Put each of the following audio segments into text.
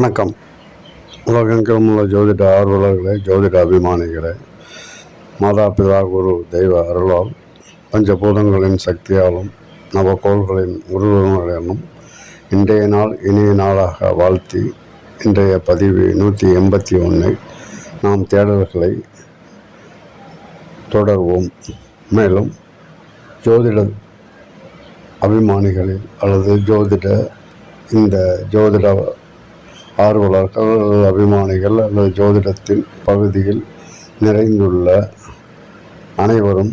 வணக்கம். உலகெங்கிலும் உள்ள ஜோதிட ஆர்வலர்களே ஜோதிட அபிமானிகளே மாதா பிதா குரு தெய்வ அருளால் பஞ்சபூதங்களின் சக்தியாலும் நவகோள்களின் உருவங்களுடனும் இன்றைய நாள் இனிய நாளாக வாழ்த்தி இன்றைய பதிவு நூற்றி எண்பத்தி ஒன்றை நாம் தேடல்களை தொடர்வோம். மேலும் ஜோதிட அபிமானிகளில் அல்லது ஜோதிட இந்த ஜோதிட ஆர்வலர்கள் அல்லது அபிமானிகள் அல்லது ஜோதிடத்தின் பகுதியில் நிறைந்துள்ள அனைவரும்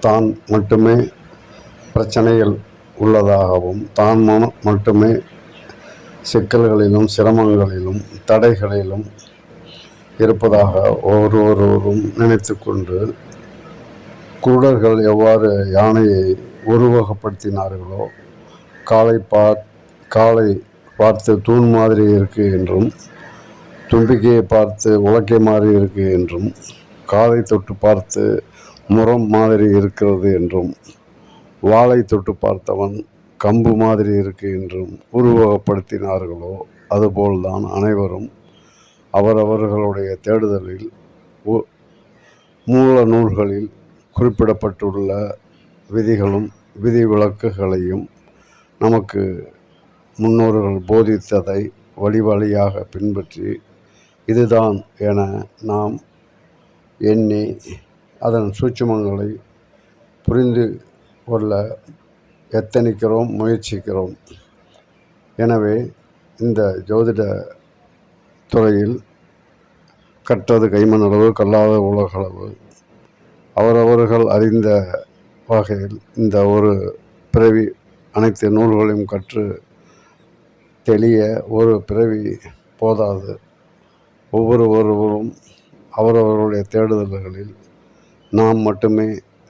தான் மட்டுமே பிரச்சனைகள் உள்ளதாகவும் தான் மன- மட்டுமே சிக்கல்களிலும் சிரமங்களிலும் தடைகளிலும் இருப்பதாக ஒவ்வொருவரும் நினைத்து கொண்டு குருடர்கள் எவ்வாறு யானையை உருவகப்படுத்தினார்களோ காலை பா காலை பார்த்து தூண் மாதிரி இருக்கு என்றும் தும்பிக்கையை பார்த்து உலக்கை மாதிரி இருக்கு என்றும் காதை தொட்டு பார்த்து முரம் மாதிரி இருக்கிறது என்றும் வாளை தொட்டு பார்த்தவன் கம்பு மாதிரி இருக்கு என்றும் உருவகப்படுத்தினார்களோ அதுபோல்தான் அனைவரும் அவரவர்களுடைய தேடுதலில் மூல நூல்களில் குறிப்பிடப்பட்டுள்ள விதிகளும் விதிவிலக்குகளையும் நமக்கு முன்னோர்கள் போதித்ததை வழி வழியாக பின்பற்றி இதுதான் என நாம் எண்ணி அதன் சூட்சுமங்களை புரிந்து கொள்ள எத்தனிக்கிறோம் முயற்சிக்கிறோம். எனவே இந்த ஜோதிட துறையில் கற்றது கைமணளவு கல்லாத உலகளவு. அவரவர்கள் அறிந்த வகையில் இந்த ஒரு பிறவி அனைத்து நூல்களையும் கற்று தெளிய ஒரு பிறவி போதாது. ஒவ்வொருவரும் அவரவருடைய தேடுதல்களில் நாம் மட்டுமே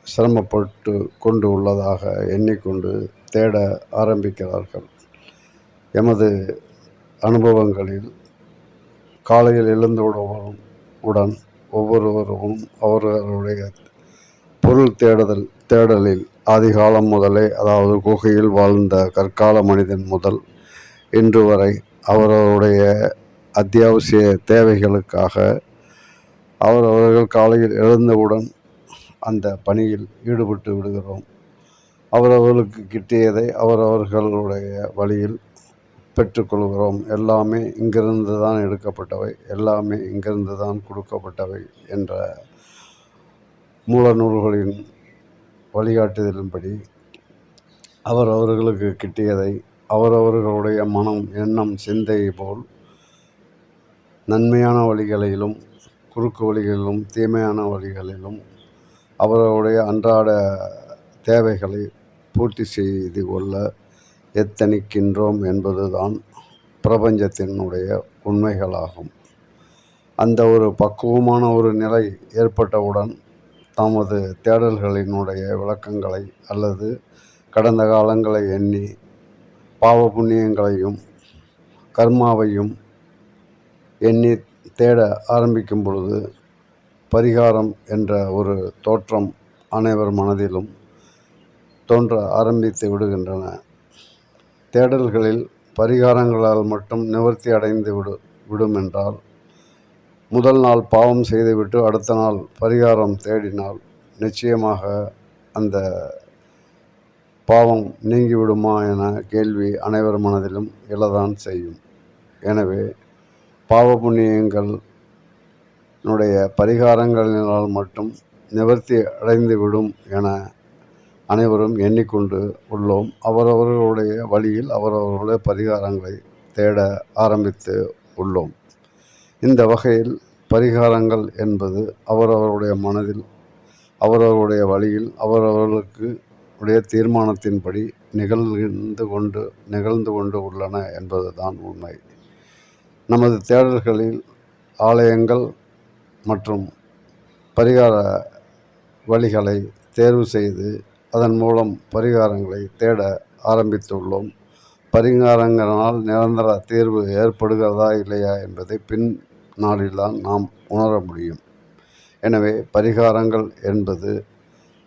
சிரமப்பட்டு கொண்டு உள்ளதாக எண்ணிக்கொண்டு தேட ஆரம்பிக்கிறார்கள். எமது அனுபவங்களில் காலையில் எழுந்தவுடன் உடன் ஒவ்வொருவரும் அவர்களுடைய பொருள் தேடுதல் தேடலில் ஆதிகாலம் முதலே அதாவது குகையில் வாழ்ந்த கற்கால மனிதன் முதல் இன்று வரை அவரவருடைய அத்தியாவசிய தேவைகளுக்காக அவரவர்கள் காலையில் எழுந்தவுடன் அந்த பணியில் ஈடுபட்டு விடுகிறோம். அவரவர்களுக்கு கிட்டியதை அவரவர்களுடைய வழியில் பெற்றுக்கொள்கிறோம் எல்லாமே இங்கிருந்து தான் எடுக்கப்பட்டவை. எல்லாமே இங்கிருந்து தான் கொடுக்கப்பட்டவை என்ற மூல நூல்களின் வழிகாட்டுதலின்படி அவரவர்களுக்கு கிட்டியதை அவரவர்களுடைய மனம் எண்ணம் சிந்தை போல் நன்மையான வழிகளிலும் குறுக்கு வழிகளிலும் தீமையான வழிகளிலும் அவர்களுடைய அன்றாட தேவைகளை பூர்த்தி செய்து கொள்ள எத்தனிக்கின்றோம் என்பதுதான் பிரபஞ்சத்தினுடைய உண்மைகளாகும். அந்த ஒரு பக்குவமான ஒரு நிலை ஏற்பட்டவுடன் தமது தேடல்களினுடைய விளக்கங்களை அல்லது கடந்த காலங்களை எண்ணி பாவ புண்ணியங்களையும் கர்மாவையும் எண்ணி தேட ஆரம்பிக்கும் பொழுது பரிகாரம் என்ற ஒரு தோற்றம் அனைவர் மனதிலும் தோன்ற ஆரம்பித்து விடுகின்றன. தேடல்களில் பரிகாரங்களால் மட்டும் நிவர்த்தி அடைந்து விடு விடும் என்றால் முதல் நாள் பாவம் செய்துவிட்டு அடுத்த நாள் பரிகாரம் தேடினால் நிச்சயமாக அந்த பாவம் நீங்கிவிடுமா என கேள்வி அனைவர் மனதிலும் எழதான் செய்யும். எனவே பாவ புண்ணியங்களுடைய பரிகாரங்களினால் மட்டும் நிவர்த்தி அடைந்துவிடும் என அனைவரும் எண்ணிக்கொண்டு உள்ளோம். அவரவர்களுடைய வழியில் அவரவர்களுடைய பரிகாரங்களை தேட ஆரம்பித்து உள்ளோம். இந்த வகையில் பரிகாரங்கள் என்பது அவரவருடைய மனதில் அவரவருடைய வழியில் அவரவர்களுக்கு உடைய தீர்மானத்தின்படி நிகழ்ந்து கொண்டு நிகழ்ந்து கொண்டு உள்ளன என்பதுதான் உண்மை. நமது தேடல்களில் ஆலயங்கள் மற்றும் பரிகார வழிகளை தேர்வு செய்து அதன் மூலம் பரிகாரங்களை தேட ஆரம்பித்துள்ளோம். பரிகாரங்களால் நிரந்தர தீர்வு ஏற்படுகிறதா இல்லையா என்பதை பின் நாளில்தான் நாம் உணர முடியும். எனவே பரிகாரங்கள் என்பது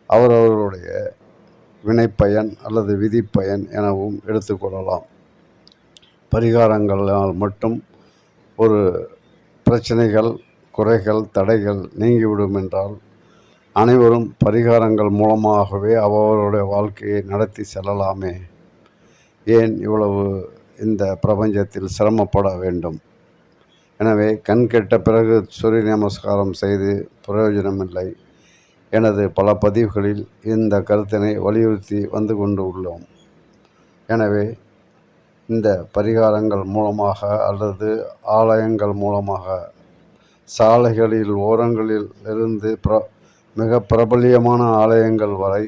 அவரவர்களுடைய வினைப்பயன் அல்லது விதிப்பயன் எனவும் எடுத்துக்கொள்ளலாம். பரிகாரங்களால் மட்டும் ஒரு பிரச்சனைகள் குறைகள் தடைகள் நீங்கிவிடும் என்றால் அனைவரும் பரிகாரங்கள் மூலமாகவே அவர்களுடைய வாழ்க்கையை நடத்தி செல்லலாமே. ஏன் இவ்வளவு இந்த பிரபஞ்சத்தில் சிரமப்பட வேண்டும்? எனவே கண் கெட்ட பிறகு சூரிய நமஸ்காரம் செய்து பிரயோஜனமில்லை. எனது பல பதிவுகளில் இந்த கருத்தினை வலியுறுத்தி வந்து கொண்டு உள்ளோம். எனவே இந்த பரிகாரங்கள் மூலமாக அல்லது ஆலயங்கள் மூலமாக சாலைகளில் ஓரங்களில் இருந்து பிர மிக பிரபலியமான ஆலயங்கள் வரை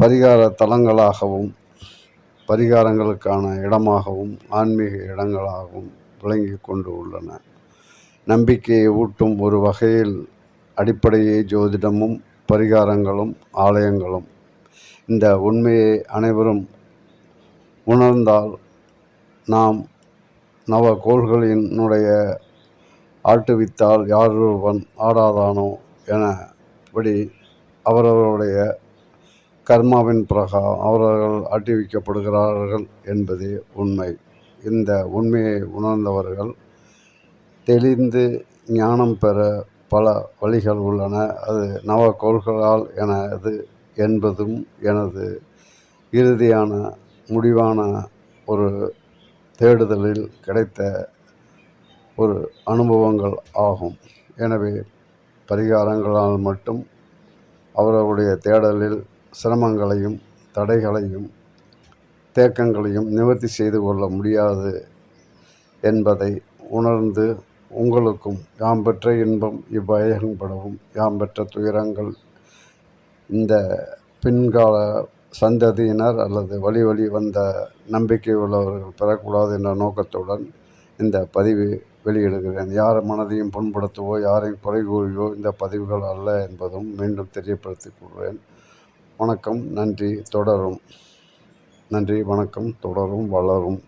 பரிகார தலங்களாகவும் பரிகாரங்களுக்கான இடமாகவும் ஆன்மீக இடங்களாகவும் விளங்கி கொண்டு உள்ளன. நம்பிக்கையை ஊட்டும் ஒரு வகையில் அடிப்படையே ஜோதிடமும் பரிகாரங்களும் ஆலயங்களும். இந்த உண்மையை அனைவரும் உணர்ந்தால் நாம் நவ கோள்களினுடைய ஆட்டுவித்தால் யாரொருவன் ஆடாதானோ எனபடி அவரவருடைய கர்மாவின் பிரகாரம் அவர்கள் ஆட்டிவிக்கப்படுகிறார்கள் என்பதே உண்மை. இந்த உண்மையை உணர்ந்தவர்கள் தெளிந்து ஞானம் பெற பல வழிகள் உள்ளன. அது நவகோள்களால் எனது என்பதும் எனது இறுதியான முடிவான ஒரு தேடுதலில் கிடைத்த ஒரு அனுபவங்கள் ஆகும். எனவே பரிகாரங்களால் மட்டும் அவர்களுடைய தேடலில் சிரமங்களையும் தடைகளையும் தேக்கங்களையும் நிவர்த்தி செய்து கொள்ள முடியாது என்பதை உணர்ந்து உங்களுக்கும் யாம் பெற்ற இன்பம் இவ்வயன்படவும் யாம் பெற்ற துயரங்கள் இந்த பின்கால சந்ததியினர் அல்லது வழி வழி வந்த நம்பிக்கை உள்ளவர்கள் பெறக்கூடாது என்ற நோக்கத்துடன் இந்த பதிவை வெளியிடுகிறேன். யார் மனதையும் புண்படுத்தவோ யாரையும் குறை கூறியோ இந்த பதிவுகள் அல்ல என்பதும் மீண்டும் தெரியப்படுத்திக் கொள்கிறேன். வணக்கம் நன்றி தொடரும். நன்றி வணக்கம் தொடரும் வளரும்.